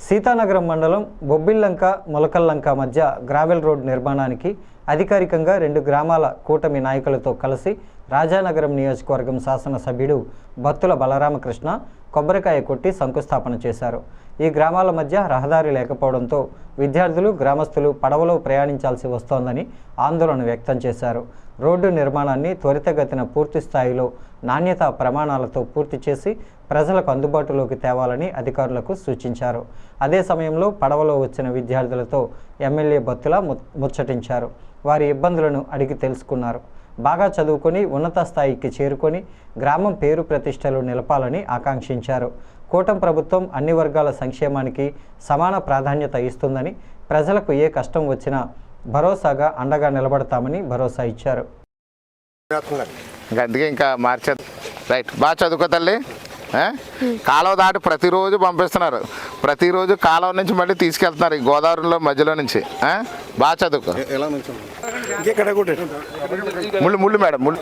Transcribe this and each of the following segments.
సీతానగరం మండలం బొబ్బిల్లంక మొలకల్లంక మధ్య gravel road నిర్మాణానికి అధికారికంగా రెండు గ్రామాల కూటమి నాయకులతో కలిసి రాజానగరం నియోజకవర్గం శాసనసభ్యుడు బత్తుల బలరామకృష్ణ కొబ్బరికాయ కొట్టి శంకుస్థాపన చేశారు. ఈ గ్రామాల మధ్య రహదారి లేకపోవడంతో విద్యార్థులు గ్రామస్తులు పడవలో ప్రయాణించాల్సి వస్తోందని ఆందోళన వ్యక్తం చేశారు. రోడ్డు నిర్మాణాన్ని త్వరితగతిన పూర్తి స్థాయిలో నాణ్యతా ప్రమాణాలతో పూర్తి చేసి ప్రజలకు అందుబాటులోకి తేవాలని అధికారులకు సూచించారు. అదే సమయంలో పడవలో వచ్చిన విద్యార్థులతో ఎమ్మెల్యే బత్తుల ము- ముచ్చటించారు. వారి ఇబ్బందులను అడిగి తెలుసుకున్నారు. బాగా చదువుకొని ఉన్నత స్థాయికి చేరుకొని గ్రామం పేరు ప్రతిష్టలు నిలపాలని ఆకాంక్షించారు. కూటమి ప్రభుత్వం అన్ని వర్గాల సంక్షేమానికి సమాన ప్రాధాన్యత ఇస్తుందని ప్రజలకు ఏ కష్టం వచ్చినా భరోసాగా అండగా నిలబడతామని భరోసా ఇచ్చారు. ఇంకా అందుకే ఇంకా రైట్ బాగా చదువుకో తల్లి. కాలువ దాటి ప్రతిరోజు పంపిస్తున్నారు. ప్రతిరోజు కాలువ నుంచి మళ్ళీ తీసుకెళ్తున్నారు ఈ గోదావరిలో మధ్యలో నుంచి? బాగా చదువుకో. ముళ్ళు ముళ్ళు మేడం ముళ్ళు.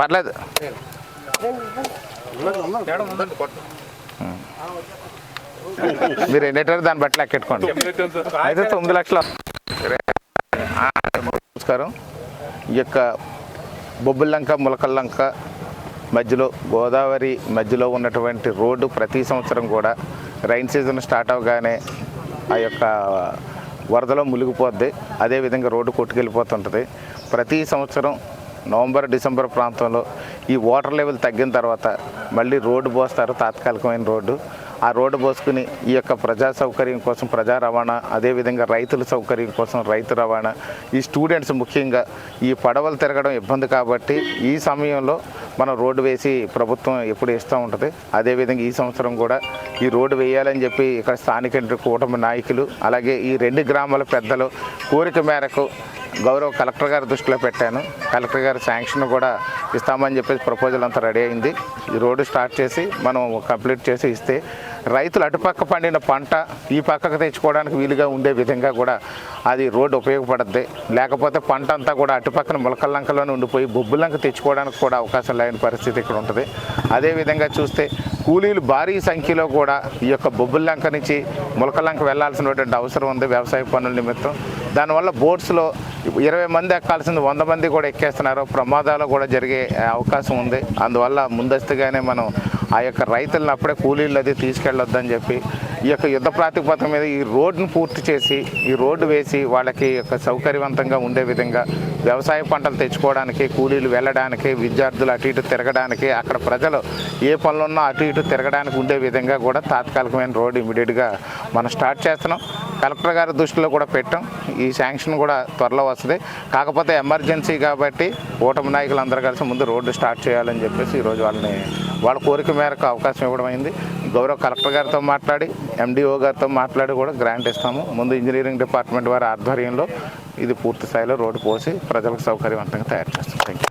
పర్లేదు. మీరు ఎన్నేటారు దాన్ని బట్టి లెక్కెట్టుకోండి. అయితే తొమ్మిది లక్షలు నమస్కారం. ఈ యొక్క బొబ్బుల్లంక ములకల్లంక మధ్యలో గోదావరి మధ్యలో ఉన్నటువంటి రోడ్డు ప్రతి సంవత్సరం కూడా రైన్ సీజన్ స్టార్ట్ అవగానే ఆ యొక్క వరదలో మునిగిపోద్ది. అదేవిధంగా రోడ్డు కొట్టుకెళ్ళిపోతుంటుంది. ప్రతి సంవత్సరం నవంబర్ డిసెంబర్ ప్రాంతంలో ఈ వాటర్ లెవెల్ తగ్గిన తర్వాత మళ్ళీ రోడ్డు పోస్తారు. తాత్కాలికమైన రోడ్డు. ఆ రోడ్డు పోసుకుని ఈ యొక్క ప్రజా సౌకర్యం కోసం ప్రజా రవాణా అదేవిధంగా రైతుల సౌకర్యం కోసం రైతు రవాణా ఈ స్టూడెంట్స్ ముఖ్యంగా ఈ పడవలు తిరగడం ఇబ్బంది కాబట్టి ఈ సమయంలో మనం రోడ్డు వేసి ప్రభుత్వం ఎప్పుడు ఇస్తూ ఉంటుంది. అదేవిధంగా ఈ సంవత్సరం కూడా ఈ రోడ్డు వేయాలని చెప్పి ఇక్కడ స్థానిక కూటమి నాయకులు అలాగే ఈ రెండు గ్రామాల పెద్దలు కోరిక మేరకు గౌరవ కలెక్టర్ గారి దృష్టిలో పెట్టాను. కలెక్టర్ గారి శాంక్షన్ కూడా ఇస్తామని చెప్పేసి ప్రపోజల్ అంతా రెడీ అయింది. ఈ రోడ్డు స్టార్ట్ చేసి మనం కంప్లీట్ చేసి ఇస్తే రైతులు అటుపక్క పండిన పంట ఈ పక్కకు తెచ్చుకోవడానికి వీలుగా ఉండే విధంగా కూడా అది రోడ్డు ఉపయోగపడుద్ది. లేకపోతే పంట అంతా కూడా అటుపక్కన ములకల్లంకలోనే ఉండిపోయి బొబ్బులంక తెచ్చుకోవడానికి కూడా అవకాశం లేని పరిస్థితి ఇక్కడ ఉంటుంది. అదేవిధంగా చూస్తే కూలీలు భారీ సంఖ్యలో కూడా ఈ యొక్క బొబ్బుల్లంక నుంచి ములకల్లంక వెళ్ళాల్సినటువంటి అవసరం ఉంది వ్యవసాయ పనుల నిమిత్తం. దానివల్ల బోట్స్లో ఇరవై మంది ఎక్కాల్సింది వంద మంది కూడా ఎక్కేస్తున్నారు. ప్రమాదాలు కూడా జరిగే అవకాశం ఉంది. అందువల్ల ముందస్తుగానే మనం ఆ యొక్క రైతులను అప్పుడే కూలీలు అది తీసుకెళ్ళొద్దని చెప్పి ఈ యొక్క యుద్ధ ప్రాతిపదిక మీద ఈ రోడ్డును పూర్తి చేసి ఈ రోడ్డు వేసి వాళ్ళకి యొక్క సౌకర్యవంతంగా ఉండే విధంగా వ్యవసాయ పంటలు తెచ్చుకోవడానికి కూలీలు వెళ్ళడానికి విద్యార్థులు అటు ఇటు తిరగడానికి అక్కడ ప్రజలు ఏ పనులున్నా అటు ఇటు తిరగడానికి ఉండే విధంగా కూడా తాత్కాలికమైన రోడ్డు ఇమీడియట్గా మనం స్టార్ట్ చేస్తున్నాం. కలెక్టర్ గారి దృష్టిలో కూడా పెట్టాం. ఈ శాంక్షన్ కూడా త్వరలో వస్తుంది. కాకపోతే ఎమర్జెన్సీ కాబట్టి ఓటమి నాయకులు అందరూ కలిసి ముందు రోడ్డు స్టార్ట్ చేయాలని చెప్పేసి ఈరోజు వాళ్ళని వాళ్ళ కోరిక మేరకు అవకాశం ఇవ్వడం అయింది. గౌరవ కలెక్టర్ గారితో మాట్లాడి ఎండిఓ గారితో మాట్లాడి కూడా గ్రాంట్ ఇస్తాము. ముందు ఇంజనీరింగ్ డిపార్ట్మెంట్ వారి ఆధ్వర్యంలో ఇది పూర్తి స్థాయిలో రోడ్డు పోసి ప్రజలకు సౌకర్యవంతంగా తయారు చేస్తాం. Thank you